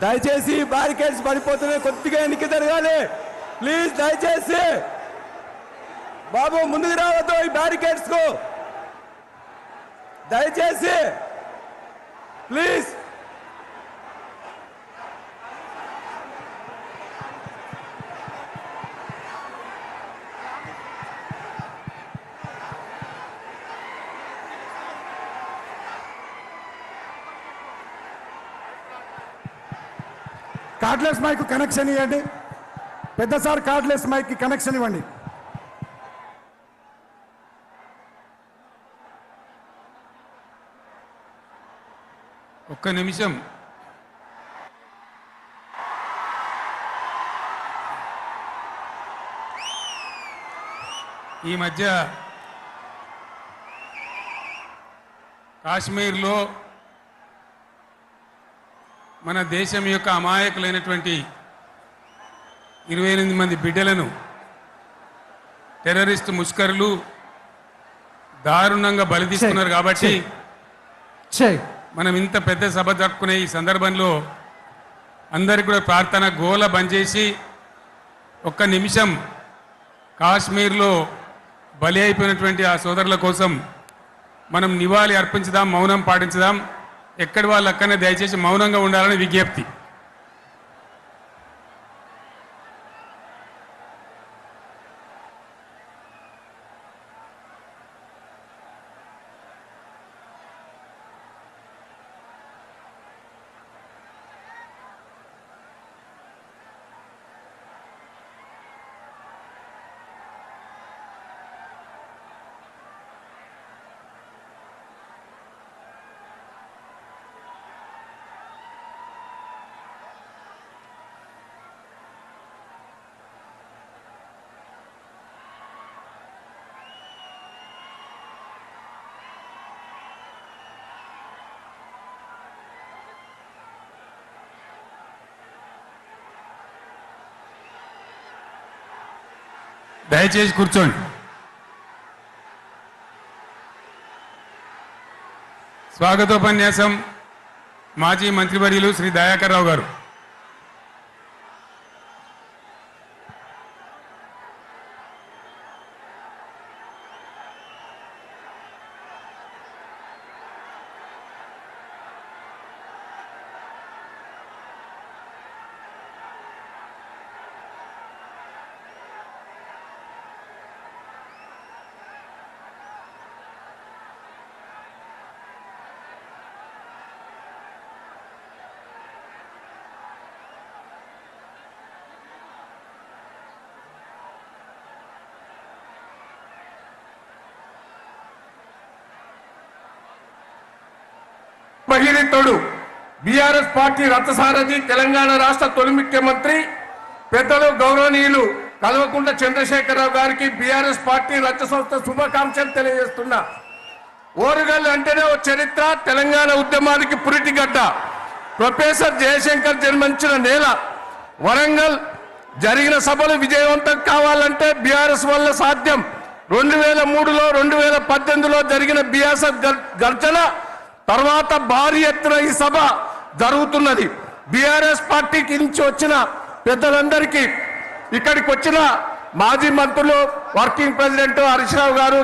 దయచేసి బ్యారికేడ్స్ పడిపోతున్నాయి కొద్దిగా ఎన్నిక జరగాలి. ప్లీజ్ దయచేసి. బాబు ముందుకు రావద్దు ఈ బ్యారికేడ్స్కు. దయచేసి. ప్లీజ్ కార్డ్లెస్ మైక్ కనెక్షన్ ఇవ్వండి. పెద్ద సార్ కార్డ్లెస్ మైక్ కనెక్షన్ ఇవ్వండి. ఒక్క నిమిషం. ఈ మధ్య కాశ్మీర్లో మన దేశం యొక్క అమాయకులైనటువంటి ఇరవై ఎనిమిది మంది బిడ్డలను టెర్రరిస్ట్ ముష్కరులు దారుణంగా బలి తీసుకున్నారు కాబట్టి మనం ఇంత పెద్ద సభ జరుపుకునే ఈ సందర్భంలో అందరికి కూడా ప్రార్థన గోల బంద్ చేసి ఒక్క నిమిషం కాశ్మీర్లో బలి అయిపోయినటువంటి ఆ సోదరుల కోసం మనం నివాళి అర్పించుదాం మౌనం పాటించుదాం. ఎక్కడి వాళ్ళు అక్కడనే దయచేసి మౌనంగా ఉండాలని విజ్ఞప్తి. దయచేసి కూర్చోండి. స్వాగతోపన్యాసం మాజీ మంత్రివర్యులు శ్రీ దయాకర్ రావు గారు. భగీరథుడు బీఆర్ఎస్ పార్టీ రథసారథి తెలంగాణ రాష్ట్ర తొలి ముఖ్యమంత్రి పెద్దలు గౌరవనీయులు కల్వకుంట్ల చంద్రశేఖరరావు గారికి బీఆర్ఎస్ పార్టీ రథ సంస్థ శుభాకాంక్షలు తెలియజేస్తున్నా. ఓరుగల్లు అంటేనే ఓ చరిత్ర తెలంగాణ ఉద్యమానికి పురిటిగడ్డ ప్రొఫెసర్ జయశంకర్ జన్మించిన నేల వరంగల్. జరిగిన సభలు విజయవంతం కావాలంటే బీఆర్ఎస్ వల్ల సాధ్యం. రెండు వేల మూడులో రెండు వేల పద్దెనిమిదిలో జరిగిన బీఆర్ఎస్ గర్జన తర్వాత భారీ ఎత్తున ఈ సభ జరుగుతున్నది. బీఆర్ఎస్ పార్టీకి నుంచి వచ్చిన పెద్దలందరికీ ఇక్కడికి వచ్చిన మాజీ మంత్రులు వర్కింగ్ ప్రెసిడెంట్ హరీష్ రావు గారు